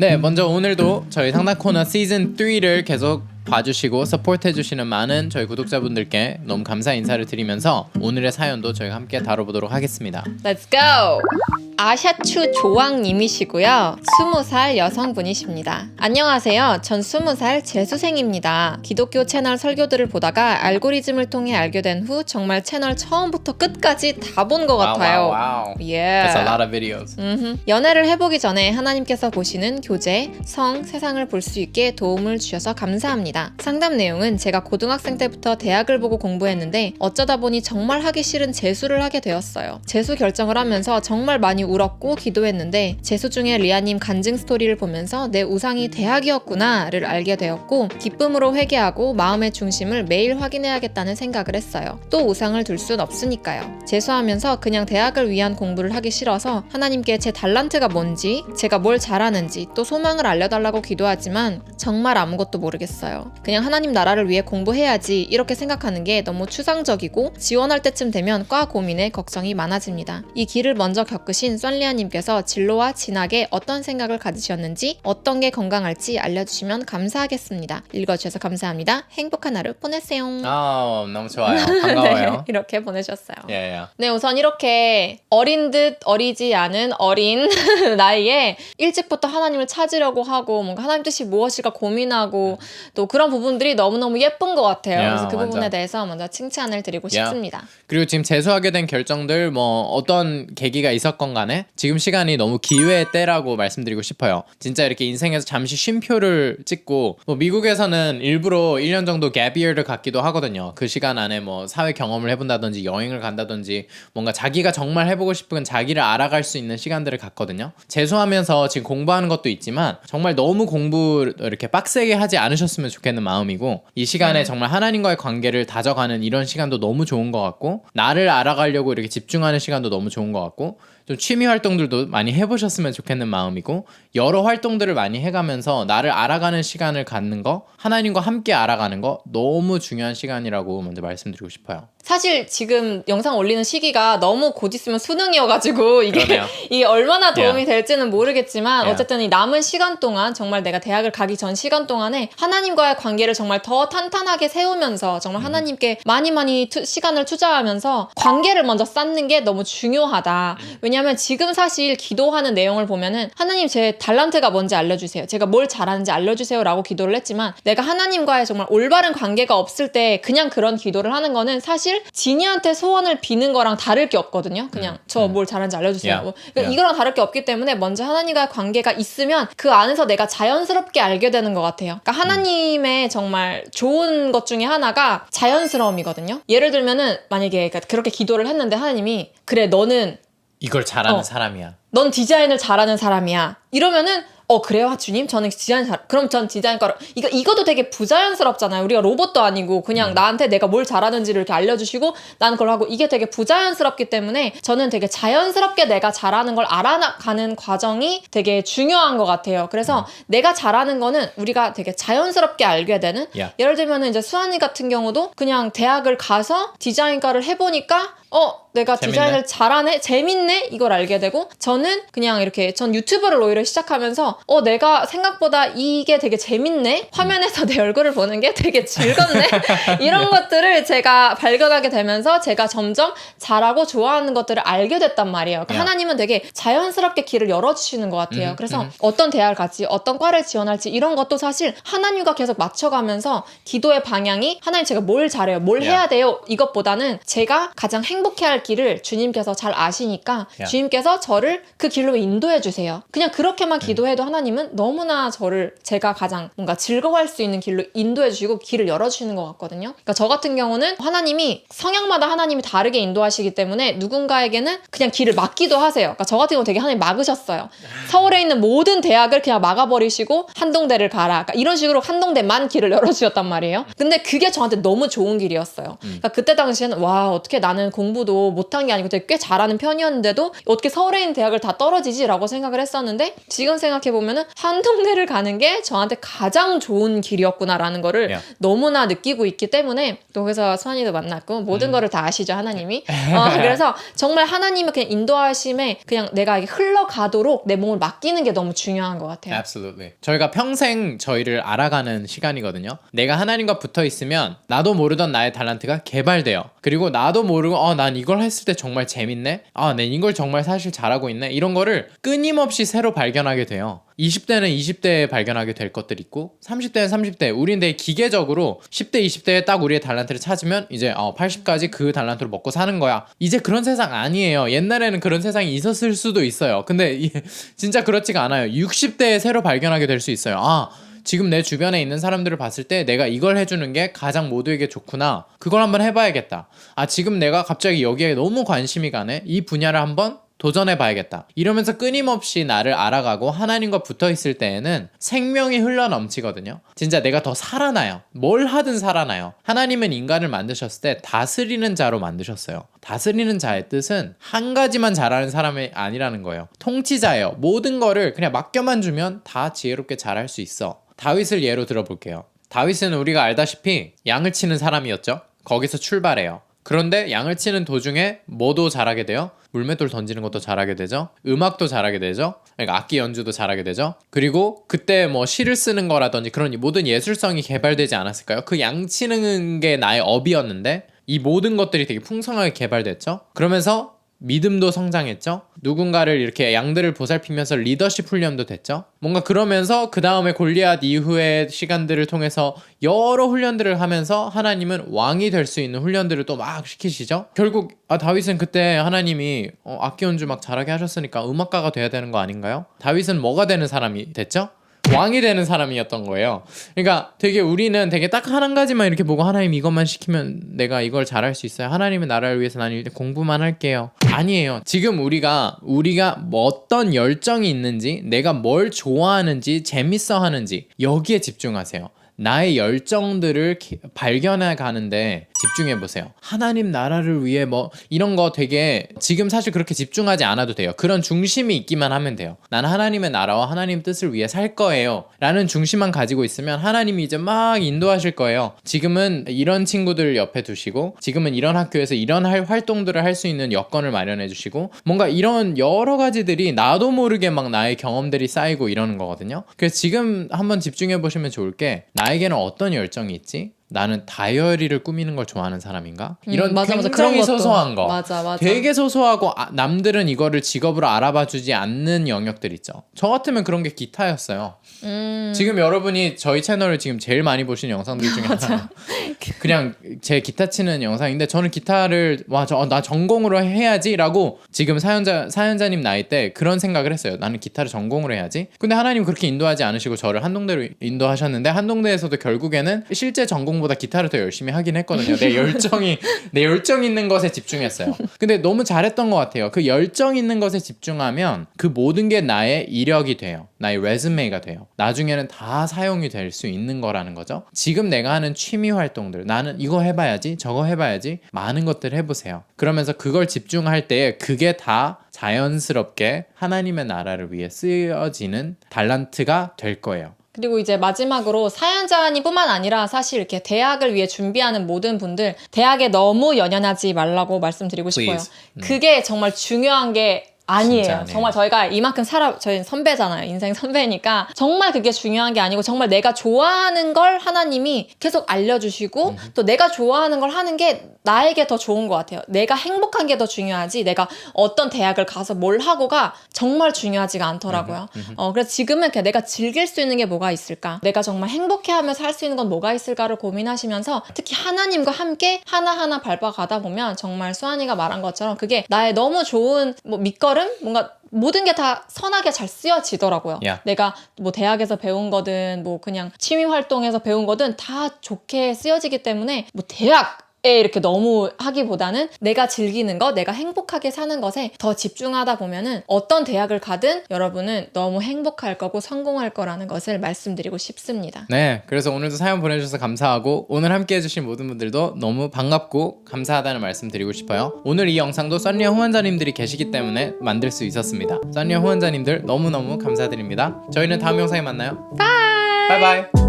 네, 먼저 오늘도 저희 상담 코너 시즌 3를 계속 봐주시고 서포트해주시는 많은 저희 구독자분들께 너무 감사 인사를 드리면서 오늘의 사연도 저희가 함께 다뤄보도록 하겠습니다. Let's go! 아샤추 조왕님이시고요. 20살 여성분이십니다. 안녕하세요. 전 20살 재수생입니다. 기독교 채널 설교들을 보다가 알고리즘을 통해 알게 된 후 정말 채널 처음부터 끝까지 다 본것 같아요. wow. Yeah. That's a lot of videos. 음흠. 연애를 해보기 전에 하나님께서 보시는 교제, 성, 세상을 볼 수 있게 도움을 주셔서 감사합니다. 상담 내용은 제가 고등학생 때부터 대학을 보고 공부했는데 어쩌다 보니 정말 하기 싫은 재수를 하게 되었어요. 재수 결정을 하면서 정말 많이 울었고 기도했는데 재수 중에 리아님 간증 스토리를 보면서 내 우상이 대학이었구나를 알게 되었고 기쁨으로 회개하고 마음의 중심을 매일 확인해야겠다는 생각을 했어요. 또 우상을 둘 순 없으니까요. 재수하면서 그냥 대학을 위한 공부를 하기 싫어서 하나님께 제 달란트가 뭔지, 제가 뭘 잘하는지, 또 소망을 알려달라고 기도하지만 정말 아무것도 모르겠어요. 그냥 하나님 나라를 위해 공부해야지 이렇게 생각하는 게 너무 추상적이고 지원할 때쯤 되면 과 고민에 걱정이 많아집니다. 이 길을 먼저 겪으신 썬리아님께서 진로와 진학에 어떤 생각을 가지셨는지, 어떤 게 건강할지 알려주시면 감사하겠습니다. 읽어주셔서 감사합니다. 행복한 하루 보내세요. 아, 너무 좋아요. 반가워요. 네, 이렇게 보내셨어요. 예, 예. 네, 우선 이렇게 어린 듯 어리지 않은 어린 나이에 일찍부터 하나님을 찾으려고 하고 뭔가 하나님 뜻이 무엇일까 고민하고 또 그런 부분들이 너무너무 예쁜 것 같아요. 야, 그래서 그 완전. 부분에 대해서 먼저 칭찬을 드리고 야. 싶습니다. 그리고 지금 재수하게 된 결정들 뭐 어떤 계기가 있었건 간에 지금 시간이 너무 기회의 때라고 말씀드리고 싶어요. 진짜 이렇게 인생에서 잠시 쉼표를 찍고 뭐 미국에서는 일부러 1년 정도 갭이어를 갖기도 하거든요. 그 시간 안에 뭐 사회 경험을 해본다든지 여행을 간다든지 뭔가 자기가 정말 해보고 싶은 자기를 알아갈 수 있는 시간들을 갖거든요. 재수하면서 지금 공부하는 것도 있지만 정말 너무 공부 이렇게 빡세게 하지 않으셨으면 좋겠 는 마음이고 이 시간에 정말 하나님과의 관계를 다져가는 이런 시간도 너무 좋은 것 같고 나를 알아가려고 이렇게 집중하는 시간도 너무 좋은 것 같고 좀 취미 활동들도 많이 해보셨으면 좋겠는 마음이고 여러 활동들을 많이 해가면서 나를 알아가는 시간을 갖는 거 하나님과 함께 알아가는 거 너무 중요한 시간이라고 먼저 말씀드리고 싶어요. 사실 지금 영상 올리는 시기가 너무 곧 있으면 수능이어가지고 이게 그러네요. 이게 얼마나 도움이. 될지는 모르겠지만 Yeah. 어쨌든 이 남은 시간 동안 정말 내가 대학을 가기 전 시간 동안에 하나님과의 관계를 정말 더 탄탄하게 세우면서 음. 정말 하나님께 많이 많이 투- 시간을 투자하면서 관계를 먼저 쌓는 게 너무 중요하다. 음. 왜냐하면 지금 사실 기도하는 내용을 보면은 하나님 제 달란트가 뭔지 알려주세요. 제가 뭘 잘하는지 알려주세요라고 기도를 했지만 내가 하나님과의 정말 올바른 관계가 없을 때 그냥 그런 기도를 하는 거는 사실 지니한테 소원을 비는 거랑 다를 게 없거든요. 그냥 저뭘 잘하는지 알려주세요. 야. 뭐 그러니까 야. 이거랑 다를 게 없기 때문에 먼저 하나님과의 관계가 있으면 그 안에서 내가 자연스럽게 알게 되는 것 같아요. 그러니까 하나님의 정말 좋은 것 중에 하나가 자연스러움이거든요. 예를 들면은 만약에 그러니까 그렇게 기도를 했는데 하나님이 그래 너는 이걸 잘하는 어. 사람이야. 넌 디자인을 잘하는 사람이야. 이러면은 어 그래요? 주님? 저는 디자인 잘 그럼 전 디자인과로 이거 이것도 되게 부자연스럽잖아요. 우리가 로봇도 아니고 그냥 나한테 내가 뭘 잘하는지를 이렇게 알려주시고 나는 그걸 하고 이게 되게 부자연스럽기 때문에 저는 되게 자연스럽게 내가 잘하는 걸 알아가는 과정이 되게 중요한 것 같아요. 그래서 내가 잘하는 거는 우리가 되게 자연스럽게 알게 되는 야. 예를 들면은 이제 수환이 같은 경우도 그냥 대학을 가서 디자인과를 해보니까 어 내가 재밌네. 디자인을 잘하네 재밌네 이걸 알게 되고 저는 그냥 이렇게 전 유튜브를 오히려 시작하면서 어 내가 생각보다 이게 되게 재밌네 화면에서 내 얼굴을 보는 게 되게 즐겁네 이런 것들을 제가 발견하게 되면서 제가 점점 잘하고 좋아하는 것들을 알게 됐단 말이에요 그러니까 야. 하나님은 되게 자연스럽게 길을 열어주시는 것 같아요 음, 그래서 음. 어떤 대학을 갈지 어떤 과를 지원할지 이런 것도 사실 하나님과 계속 맞춰가면서 기도의 방향이 하나님 제가 뭘 잘해요 뭘 야. 해야 돼요 이것보다는 제가 가장 행복 해할 길을 주님께서 잘 아시니까 야. 주님께서 저를 그 길로 인도해 주세요. 그냥 음. 그렇게만 기도해도 하나님은 너무나 저를 제가 가장 뭔가 즐거워할 수 있는 길로 인도해 주시고 길을 열어 주시는 것 같거든요. 그러니까 저 같은 경우는 하나님이 성향마다 하나님이 다르게 인도하시기 때문에 누군가에게는 그냥 길을 막기도 하세요. 그러니까 저 같은 경우 되게 하나님 막으셨어요. 서울에 있는 모든 대학을 그냥 막아버리시고 한동대를 가라. 그러니까 이런 식으로 한동대만 길을 열어 주셨단 말이에요. 근데 그게 저한테 너무 좋은 길이었어요. 그러니까 그때 당시에는 와 어떻게 나는 공부 공부도 못한 게 아니고 되게 꽤 잘하는 편이었는데도 어떻게 서울에 있는 대학을 다 떨어지지라고 생각을 했었는데 지금 생각해 보면은 한 동네를 가는 게 저한테 가장 좋은 길이었구나라는 거를 야. 너무나 느끼고 있기 때문에 또 거기서 수환이도 만났고 모든 음. 거를 다 아시죠 하나님이 어, 그래서 정말 하나님의 그냥 인도하심에 그냥 내가 흘러가도록 내 몸을 맡기는 게 너무 중요한 것 같아요. Absolutely. 저희가 평생 저희를 알아가는 시간이거든요. 내가 하나님과 붙어 있으면 나도 모르던 나의 달란트가 개발돼요. 그리고 나도 모르고 어, 난 이걸 했을 때 정말 재밌네. 아, 난 이걸 정말 사실 잘하고 있네. 이런 거를 끊임없이 새로 발견하게 돼요. 20대는 20대에 발견하게 될 것들 있고 30대는 30대 우리는 되게 기계적으로 10대 20대에 딱 우리의 달란트를 찾으면 이제 어, 80까지 그 달란트로 먹고 사는 거야 이제 그런 세상 아니에요 옛날에는 그런 세상이 있었을 수도 있어요 근데 이- 진짜 그렇지가 않아요 60대에 새로 발견하게 될 수 있어요 아 지금 내 주변에 있는 사람들을 봤을 때 내가 이걸 해주는 게 가장 모두에게 좋구나. 그걸 한번 해봐야겠다. 아, 지금 내가 갑자기 여기에 너무 관심이 가네. 이 분야를 한번 도전해 봐야겠다. 이러면서 끊임없이 나를 알아가고 하나님과 붙어 있을 때에는 생명이 흘러 넘치거든요. 진짜 내가 더 살아나요. 뭘 하든 살아나요. 하나님은 인간을 만드셨을 때 다스리는 자로 만드셨어요. 다스리는 자의 뜻은 한 가지만 잘하는 사람이 아니라는 거예요. 통치자예요. 모든 거를 그냥 맡겨만 주면 다 지혜롭게 잘할 수 있어. 다윗을 예로 들어볼게요. 다윗은 우리가 알다시피 양을 치는 사람이었죠. 거기서 출발해요. 그런데 양을 치는 도중에 뭐도 잘하게 돼요? 물맷돌 던지는 것도 잘하게 되죠. 음악도 잘하게 되죠. 그러니까 악기 연주도 잘하게 되죠. 그리고 그때 뭐 시를 쓰는 거라든지 그런 모든 예술성이 개발되지 않았을까요? 그 양 치는 게 나의 업이었는데 이 모든 것들이 되게 풍성하게 개발됐죠. 그러면서 믿음도 성장했죠. 누군가를 이렇게 양들을 보살피면서 리더십 훈련도 됐죠. 뭔가 그러면서 그 다음에 골리앗 이후의 시간들을 통해서 여러 훈련들을 하면서 하나님은 왕이 될 수 있는 훈련들을 또 막 시키시죠. 결국 아 다윗은 그때 하나님이 어, 악기 연주 막 잘하게 하셨으니까 음악가가 돼야 되는 거 아닌가요? 다윗은 뭐가 되는 사람이 됐죠? 왕이 되는 사람이었던 거예요. 그러니까 되게 우리는 되게 딱 한 가지만 이렇게 보고 하나님 이것만 시키면 내가 이걸 잘할 수 있어요. 하나님의 나라를 위해서 나는 일단 공부만 할게요. 아니에요. 지금 우리가 우리가 뭐 어떤 열정이 있는지, 내가 뭘 좋아하는지, 재밌어 하는지 여기에 집중하세요. 나의 열정들을 기- 발견해 가는데 집중해 보세요. 하나님 나라를 위해 뭐 이런 거 되게 지금 사실 그렇게 집중하지 않아도 돼요. 그런 중심이 있기만 하면 돼요. 나는 하나님의 나라와 하나님 뜻을 위해 살 거예요. 라는 중심만 가지고 있으면 하나님이 이제 막 인도하실 거예요. 지금은 이런 친구들을 옆에 두시고 지금은 이런 학교에서 이런 할 활동들을 할 수 있는 여건을 마련해 주시고 뭔가 이런 여러 가지들이 나도 모르게 막 나의 경험들이 쌓이고 이러는 거거든요. 그래서 지금 한번 집중해 보시면 좋을 게 나에게는 어떤 열정이 있지? 나는 다이어리를 꾸미는 걸 좋아하는 사람인가? 이런 음, 맞아, 맞아. 굉장히. 소소한 거. 맞아, 맞아. 되게 소소하고 아- 남들은 이거를 직업으로 알아봐 주지 않는 영역들 있죠. 저 같으면 그런 게 기타였어요. 음, 지금 여러분이 저희 채널을 지금 제일 많이 보시는 영상들 중에 하나. 그냥 제 기타 치는 영상인데 저는 기타를 와 저 나 전공으로 해야지라고 지금 사연자 사연자님 나이 때 그런 생각을 했어요. 나는 기타를 전공으로 해야지. 근데 하나님 그렇게 인도하지 않으시고 저를 한동대로 인도하셨는데 한동대에서도 결국에는 실제 전공 보다 기타를 더 열심히 하긴 했거든요. 내 열정이 내 열정 있는 것에 집중했어요. 근데 너무 잘했던 것 같아요. 그 열정 있는 것에 집중하면 그 모든 게 나의 이력이 돼요. 나의 레즈메이가 돼요. 나중에는 다 사용이 될 수 있는 거라는 거죠. 지금 내가 하는 취미 활동들, 나는 이거 해봐야지, 저거 해봐야지, 많은 것들 해보세요. 그러면서 그걸 집중할 때 그게 다 자연스럽게 하나님의 나라를 위해 쓰여지는 달란트가 될 거예요. 그리고 이제 마지막으로 사연자님뿐만 아니라 사실 이렇게 대학을 위해 준비하는 모든 분들 대학에 너무 연연하지 말라고 말씀드리고 싶어요. Please. 음. 그게 정말 중요한 게 아니에요. 정말 저희가 이만큼 살아 저희는 선배잖아요. 인생 선배니까 정말 그게 중요한 게 아니고 정말 내가 좋아하는 걸 하나님이 계속 알려주시고 또 내가 좋아하는 걸 하는 게 나에게 더 좋은 것 같아요. 내가 행복한 게 더 중요하지 내가 어떤 대학을 가서 뭘 하고가 정말 중요하지가 않더라고요. 어, 그래서 지금은 내가 즐길 수 있는 게 뭐가 있을까? 내가 정말 행복해하면서 할 수 있는 건 뭐가 있을까를 고민하시면서 특히 하나님과 함께 하나하나 밟아가다 보면 정말 수환이가 말한 것처럼 그게 나의 너무 좋은 뭐 밑거름? 뭔가 모든 게 다 선하게 잘 쓰여지더라고요. Yeah. 내가 뭐 대학에서 배운 거든 뭐 그냥 취미 활동에서 배운 거든 다 좋게 쓰여지기 때문에 뭐 대학 이렇게 너무 하기보다는 내가 즐기는 것, 내가 행복하게 사는 것에 더 집중하다 보면은 어떤 대학을 가든 여러분은 너무 행복할 거고 성공할 거라는 것을 말씀드리고 싶습니다. 네, 그래서 오늘도 사연 보내주셔서 감사하고 오늘 함께 해주신 모든 분들도 너무 반갑고 감사하다는 말씀 드리고 싶어요. 오늘 이 영상도 썬리어 후원자님들이 계시기 때문에 만들 수 있었습니다. 썬리어 후원자님들 너무너무 감사드립니다. 저희는 다음 영상에 만나요. 바이! 바이바이!